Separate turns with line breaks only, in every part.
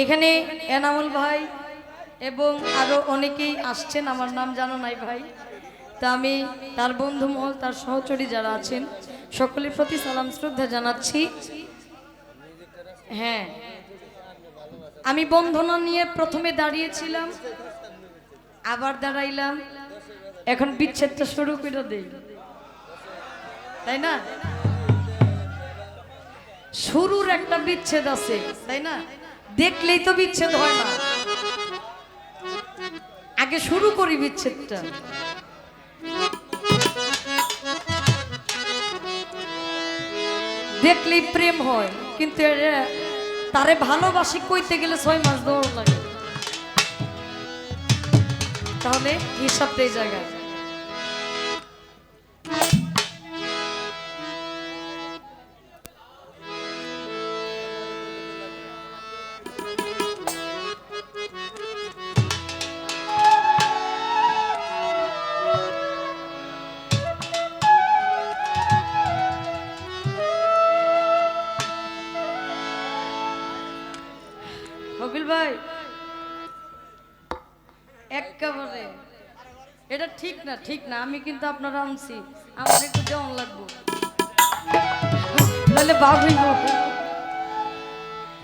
এখানে এনামুল ভাই এবং আরও অনেকেই আসছেন, আমার নাম জানো নাই ভাই। তা আমি তার বন্ধু মহল তার সহচরী যারা আছেন, সকলের প্রতি সালাম, শ্রদ্ধা জানাচ্ছি। হ্যাঁ আমি বন্ধনা নিয়ে প্রথমে দাঁড়িয়েছিলাম, আবার দাঁড়াইলাম। এখন বিচ্ছেদটা শুরু করে দেই। তাই না? শুরুর একটা বিচ্ছেদ আছে, তাই না? দেখলেই তো বিচ্ছেদ হয় না। আগে শুরু করি বিচ্ছেদটা। দেখলেই প্রেম হয়, কিন্তু তারে ভালোবাসি কইতে গেলে ছয় মাস দৌড় লাগে। তাহলে হিসাবটা এই জায়গায়। কপিল ভাই একেবারে। এটা ঠিক না ঠিক না আমি কিন্তু আপনার আনছি। আমার একটু দেওয়ান লাগবো। বাবুই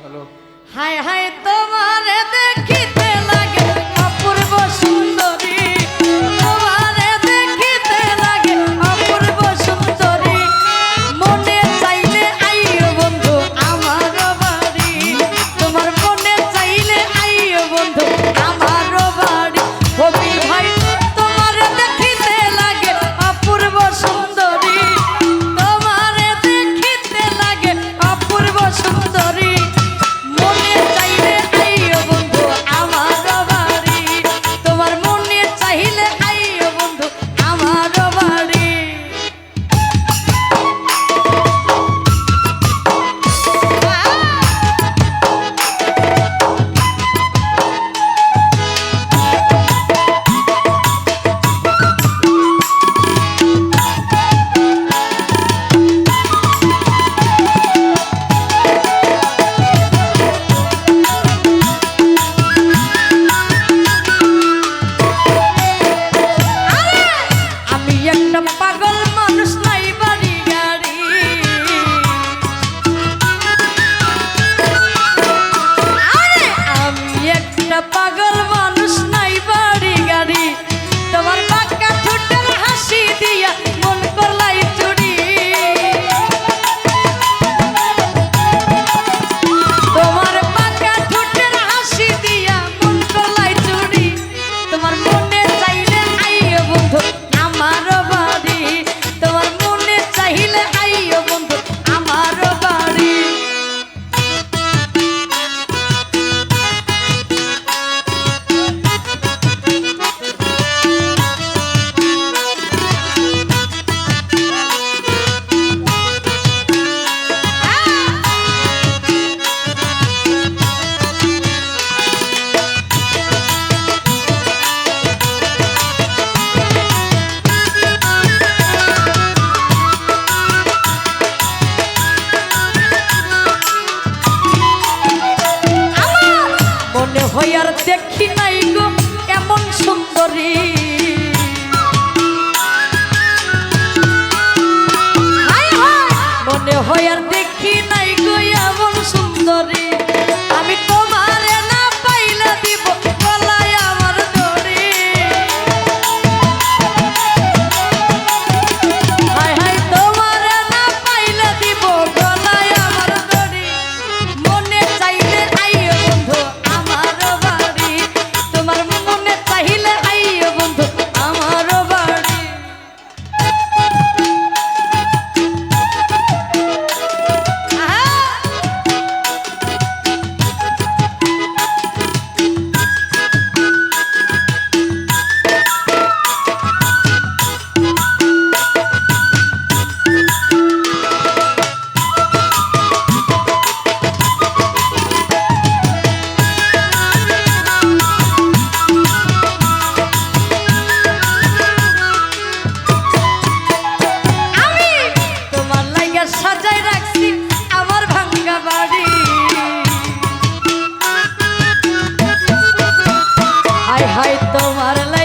হ্যালো।
হায় হায় তোমারে আর দেখি নাই গো এমন সুন্দরী। মনে হয় আর দেখি নাই গো এমন সুন্দরী। তোমার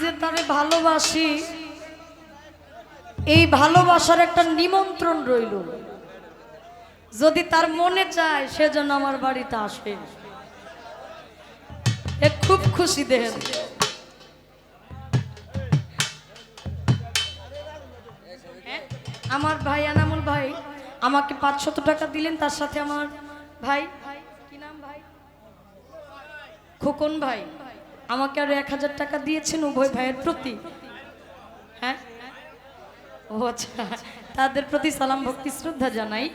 যে তারে ভালোবাসি। এই ভালোবাসার একটা নিমন্ত্রণ রইল। যদি তার মনে চায় সেজন্য আমার বাড়িতে আসে। এ খুব খুশি দেন আমার ভাই, আনামুল ভাই, আমাকে পাঁচশত টাকা দিলেন, তার সাথে আমার ভাই, কি নাম ভাই? খোকন ভাই। আমাকে আরও এক হাজার টাকা দিয়েছেন উভয় ভাইয়ের প্রতি। হ্যাঁ? ও আচ্ছা। তাদের প্রতি সালাম, ভক্তি, শ্রদ্ধা জানাই।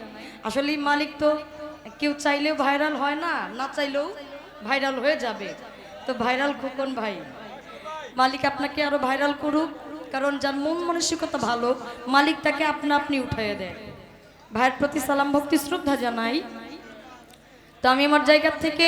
আসলে মালিক তো কেউ চাইলেও ভাইরাল হয় না না চাইলেও ভাইরাল হয়ে যাবে। তো ভাইরাল খোকন ভাই, মালিক আপনাকে আরও ভাইরাল করুক, কারণ যার মন মানসিকতা ভালো, মালিক তাকে আপনা আপনি উঠাইয়ে দেয়। ভাইয়ের প্রতি সালাম, ভক্তি, শ্রদ্ধা জানাই। তো আমি আমার জায়গা থেকে